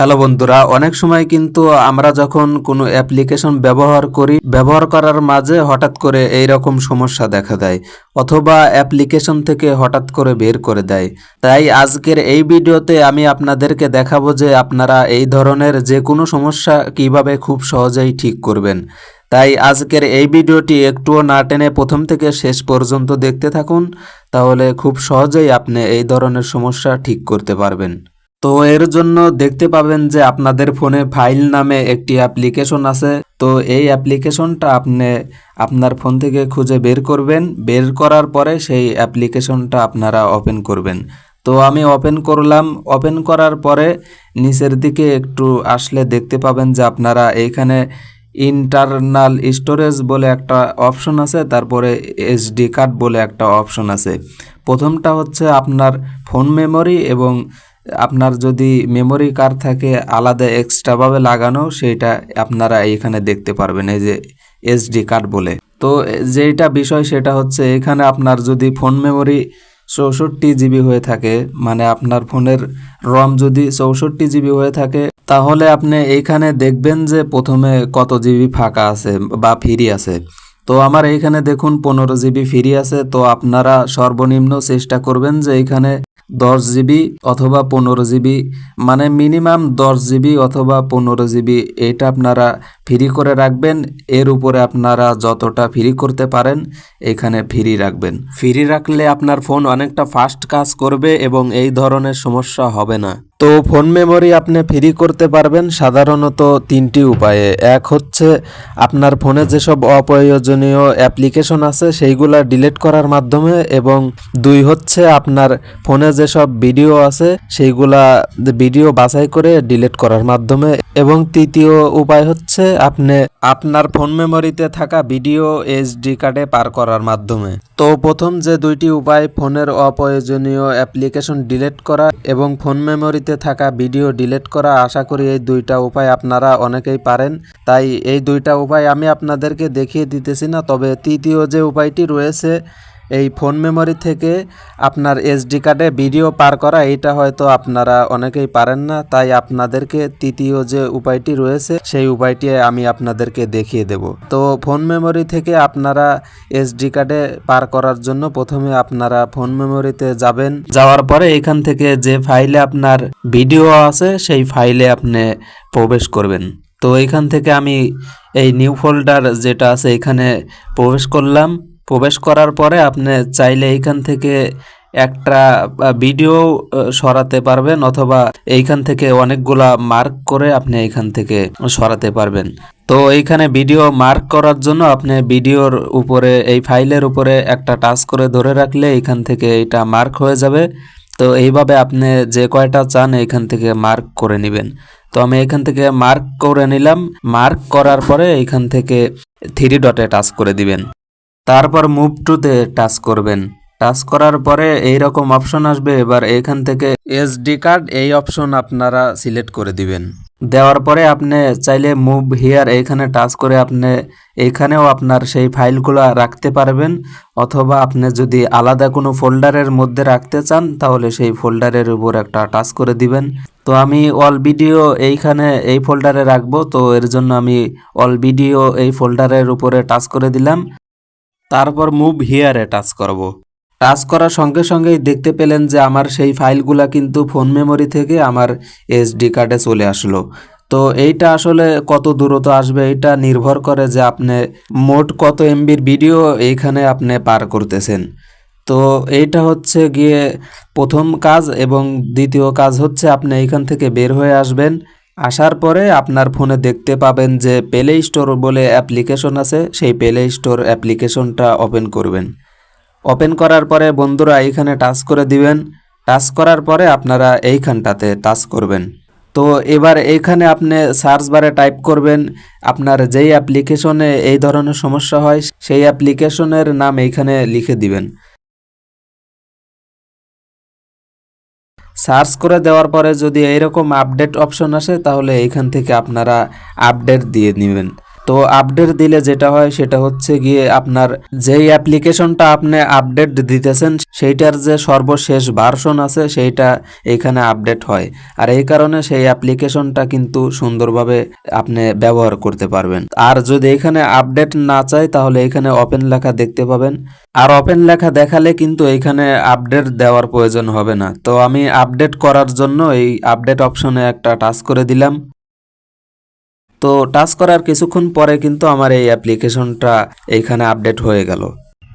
Hello বন্ধুরা, অনেক সময় কিন্তু আমরা যখন কোনো অ্যাপ্লিকেশন ব্যবহার করি, ব্যবহার করার মাঝে হঠাৎ করে এই রকম সমস্যা দেখা দেয়, অথবা অ্যাপ্লিকেশন থেকে হঠাৎ করে বের করে দেয়। তাই আজকের এই ভিডিওতে আমি আপনাদেরকে দেখাবো যে আপনারা এই ধরনের যে কোনো সমস্যা কীভাবে খুব সহজেই ঠিক করবেন। তাই আজকের এই ভিডিওটি একটুও না টেনে প্রথম থেকে শেষ পর্যন্ত দেখতে থাকুন, তাহলে খুব সহজেই আপনি এই ধরনের সমস্যা ঠিক করতে পারবেন। তো এর জন্য দেখতে পাবেন যে আপনাদের ফোনে ফাইল নামে একটি অ্যাপ্লিকেশন আছে। তো এই অ্যাপ্লিকেশনটা আপনি আপনার ফোন থেকে খুঁজে বের করবেন। বের করার পরে সেই অ্যাপ্লিকেশনটা আপনারা ওপেন করবেন। তো আমি ওপেন করলাম। ওপেন করার পরে নিচের দিকে একটু আসলে দেখতে পাবেন যে আপনারা এইখানে ইন্টারনাল স্টোরেজ বলে একটা অপশন আছে, তারপরে এসডি কার্ড বলে একটা অপশন আছে। প্রথমটা হচ্ছে আপনার ফোন মেমোরি এবং আপনার যদি মেমোরি কার্ড থাকে, আলাদা এক্সট্রাভাবে লাগানো, সেইটা আপনারা এইখানে দেখতে পারবেন, এই যে এসডি কার্ড বলে। তো যেটা বিষয় সেটা হচ্ছে, এখানে আপনার যদি ফোন মেমোরি চৌষট্টি জিবি হয়ে থাকে মানে আপনার ফোনের রম যদি চৌষট্টি জিবি হয়ে থাকে, তাহলে আপনি এইখানে দেখবেন যে প্রথমে কত জিবি ফাঁকা আছে বা ফ্রি আছে। তো আমার এইখানে দেখুন, পনেরো জিবি ফ্রি আছে, তো আপনারা সর্বনিম্ন চেষ্টা করবেন যে এইখানে দশ জিবি অথবা পনেরো জিবি মানে মিনিমাম দশ জিবি অথবা পনেরো জিবি, এটা আপনারা ফ্রি করে রাখবেন। এর উপরে আপনারা যতটা ফ্রি করতে পারেন, এখানে ফ্রি রাখবেন। ফ্রি রাখলে আপনার ফোন অনেকটা ফাস্ট কাজ করবে এবং এই ধরনের সমস্যা হবে না। তো ফোন মেমোরি আপনি ফ্রি করতে পারবেন সাধারণত তিনটি উপায়ে। এক হচ্ছে আপনার ফোনে যেসব অপ্রয়োজনীয় অ্যাপ্লিকেশন আছে সেইগুলা ডিলিট করার মাধ্যমে এবং দুই হচ্ছে আপনার ফোনে যেসব ভিডিও আছে সেইগুলা ভিডিও বাছাই করে ডিলিট করার মাধ্যমে। এবং তৃতীয় উপায় হচ্ছে আপনি আপনার ফোন মেমোরিতে থাকা ভিডিও এইচডি কার্ডে পার করার মাধ্যমে। তো প্রথম যে দুইটি উপায়, ফোনের অপ্রয়োজনীয় অ্যাপ্লিকেশন ডিলিট করা এবং ফোন মেমোরিতে থাকা ভিডিও ডিলেট করা আশা করি এই দুইটা উপায় আপনারা অনেকেই পারেন। তাই এই দুইটা উপায় আমি আপনাদেরকে দেখিয়ে দিতেছি না, তবে তৃতীয় যে উপায়টি রয়েছে এই ফোন মেমোরি থেকে আপনার এসডি কার্ডে ভিডিও পার করা, এটা হয়তো আপনারা অনেকেই পারেন না। তাই আপনাদেরকে তৃতীয় যে উপায়টি রয়েছে, সেই উপায়টি আমি আপনাদেরকে দেখিয়ে দেব। তো ফোন মেমোরি থেকে আপনারা এসডি কার্ডে পার করার জন্য প্রথমে আপনারা ফোন মেমোরিতে যাবেন। যাওয়ার পরে এখান থেকে যে ফাইলে আপনার ভিডিও আছে, সেই ফাইলে আপনি প্রবেশ করবেন। তো এখান থেকে আমি এই নিউ ফোল্ডার যেটা আছে, এখানে প্রবেশ করলাম। প্রবেশ করার পরে আপনি চাইলে এইখান থেকে একটা ভিডিও সরাতে পারবেন অথবা এইখান থেকে অনেকগুলা মার্ক করে আপনি এইখান থেকে সরাতে পারবেন। তো এইখানে ভিডিও মার্ক করার জন্য আপনি ভিডিওর উপরে, এই ফাইলের উপরে একটা টাচ করে ধরে রাখলে এইখান থেকে এটা মার্ক হয়ে যাবে। তো এইভাবে আপনি যে কয়টা চান এইখান থেকে মার্ক করে নেবেন। তো আমি এখান থেকে মার্ক করে নিলাম। মার্ক করার পরে এইখান থেকে থ্রি ডটে টাচ করে দিবেন। তারপর মুভ টুতে টাচ করবেন। টাচ করার পরে এই রকম অপশন আসবে, এবার এখান থেকে এসডি কার্ড এই অপশন আপনারা সিলেক্ট করে দিবেন। দেওয়ার পরে আপনি চাইলে মুভ হিয়ার এইখানে টাচ করে আপনি এইখানেও আপনার সেই ফাইলগুলো রাখতে পারবেন, অথবা আপনি যদি আলাদা কোনো ফোল্ডারের মধ্যে রাখতে চান, তাহলে সেই ফোল্ডারের উপর একটা টাচ করে দিবেন। তো আমি অল ভিডিও এইখানে এই ফোল্ডারে রাখব, তো এর জন্য আমি অল ভিডিও এই ফোল্ডারের উপরে টাচ করে দিলাম। তারপর মুভ হিয়ারে টাচ করব। টাচ করার সঙ্গে সঙ্গেই দেখতে পেলেন যে আমার সেই ফাইলগুলা কিন্তু ফোন মেমোরি থেকে আমার এসডি কার্ডে চলে আসলো। তো এইটা আসলে কত দূরত্ব আসবে এটা নির্ভর করে যে আপনি মোট কত এমবির ভিডিও এইখানে আপনি পার করতেছেন। তো এইটা হচ্ছে গিয়ে প্রথম কাজ এবং দ্বিতীয় কাজ হচ্ছে আপনি এইখান থেকে বের হয়ে আসবেন। আসার পরে আপনার ফোনে দেখতে পাবেন যে প্লে স্টোর বলে অ্যাপ্লিকেশন আছে। সেই প্লে স্টোর অ্যাপ্লিকেশনটা ওপেন করবেন। ওপেন করার পরে বন্ধুরা এইখানে টাচ করে দিবেন। টাচ করার পরে আপনারা এইখানটাতে টাচ করবেন। তো এবার এইখানে আপনি সার্চ বারে টাইপ করবেন। আপনার যেই অ্যাপ্লিকেশনে এই ধরনের সমস্যা হয়, সেই অ্যাপ্লিকেশনের নাম এইখানে লিখে দিবেন। সার্চ করে দেওয়ার পরে যদি এইরকম আপডেট অপশন আসে, তাহলে এইখান থেকে আপনারা আপডেট দিয়ে নেবেন। তো আপডেট দিলে যেটা হয় সেটা হচ্ছে গিয়ে আপনার যেই অ্যাপ্লিকেশনটা আপনি আপডেট দিতেছেন, সেইটার যে সর্বশেষ ভার্সন আছে, সেইটা এইখানে আপডেট হয়। আর এই কারণে সেই অ্যাপ্লিকেশনটা কিন্তু সুন্দরভাবে আপনি ব্যবহার করতে পারবেন। আর যদি এখানে আপডেট না চাই, তাহলে এখানে ওপেন লেখা দেখতে পাবেন। আর ওপেন লেখা দেখালে কিন্তু এখানে আপডেট দেওয়ার প্রয়োজন হবে না। তো আমি আপডেট করার জন্য এই আপডেট অপশনে একটা টাচ করে দিলাম। তো টাচ করার কিছুক্ষণ পরে কিন্তু আমার এই অ্যাপ্লিকেশনটা এইখানে আপডেট হয়ে গেল।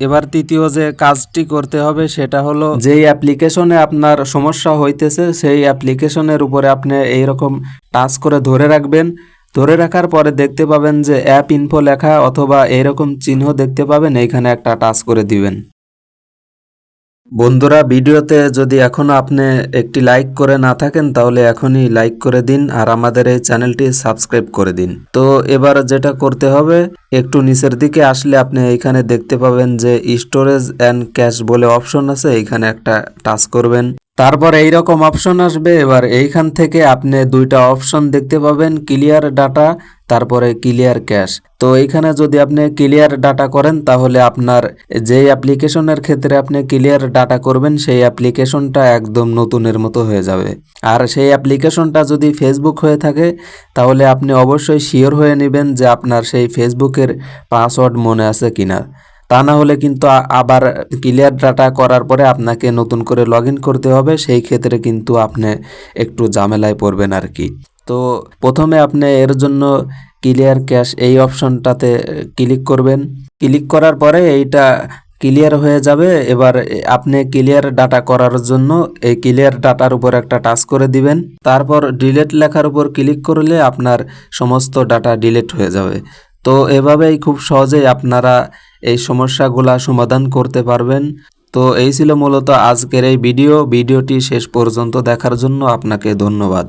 এবার তৃতীয় যে কাজটি করতে হবে সেটা হলো যেই অ্যাপ্লিকেশনে আপনার সমস্যা হইতেছে, সেই অ্যাপ্লিকেশনের উপরে আপনি এইরকম টাচ করে ধরে রাখবেন। ধরে রাখার পরে দেখতে পাবেন যে অ্যাপ ইনফো লেখা অথবা এইরকম চিহ্ন দেখতে পাবেন, এইখানে একটা টাচ করে দিবেন। বন্ধুরা, ভিডিওতে যদি এখনও আপনি একটি লাইক করে না থাকেন, তাহলে এখনই লাইক করে দিন আর আমাদের এই চ্যানেলটি সাবস্ক্রাইব করে দিন। তো এবার যেটা করতে হবে, একটু নিচের দিকে আসলে আপনি এখানে দেখতে পাবেন যে স্টোরেজ অ্যান্ড ক্যাশ বলে অপশন আছে। এখানে একটা টাচ করবেন। তারপর এইরকম অপশন আসবে। এবার এইখান থেকে আপনি দুইটা অপশন দেখতে পাবেন ক্লিয়ার ডাটা তারপরে ক্লিয়ার ক্যাশ তো এইখানে যদি আপনি ক্লিয়ার ডাটা করেন, তাহলে আপনার যেই অ্যাপ্লিকেশনের ক্ষেত্রে আপনি ক্লিয়ার ডাটা করবেন, সেই অ্যাপ্লিকেশনটা একদম নতুনের মতো হয়ে যাবে। আর সেই অ্যাপ্লিকেশনটা যদি ফেসবুক হয়ে থাকে, তাহলে আপনি অবশ্যই শিওর হয়ে নেবেন যে আপনার সেই ফেসবুকের পাসওয়ার্ড মনে আছে কিনা। তা না হলে কিন্তু আবার ক্লিয়ার ডাটা করার পরে আপনাকে নতুন করে লগ করতে হবে। সেই ক্ষেত্রে কিন্তু আপনি একটু ঝামেলায় পড়বেন আর কি তো প্রথমে আপনি এর জন্য ক্লিয়ার ক্যাশ এই অপশনটাতে ক্লিক করবেন। ক্লিক করার পরে এইটা ক্লিয়ার হয়ে যাবে। এবার আপনি ক্লিয়ার ডাটা করার জন্য এই ক্লিয়ার ডাটার উপর একটা টাচ করে দিবেন। তারপর ডিলেট লেখার উপর ক্লিক করলে আপনার সমস্ত ডাটা ডিলিট হয়ে যাবে। তো এভাবেই খুব সহজেই আপনারা এই সমস্যাগুলা সমাধান করতে পারবেন। তো এই ছিল মূলত আজকের এই ভিডিও। ভিডিওটি শেষ পর্যন্ত দেখার জন্য আপনাকে ধন্যবাদ।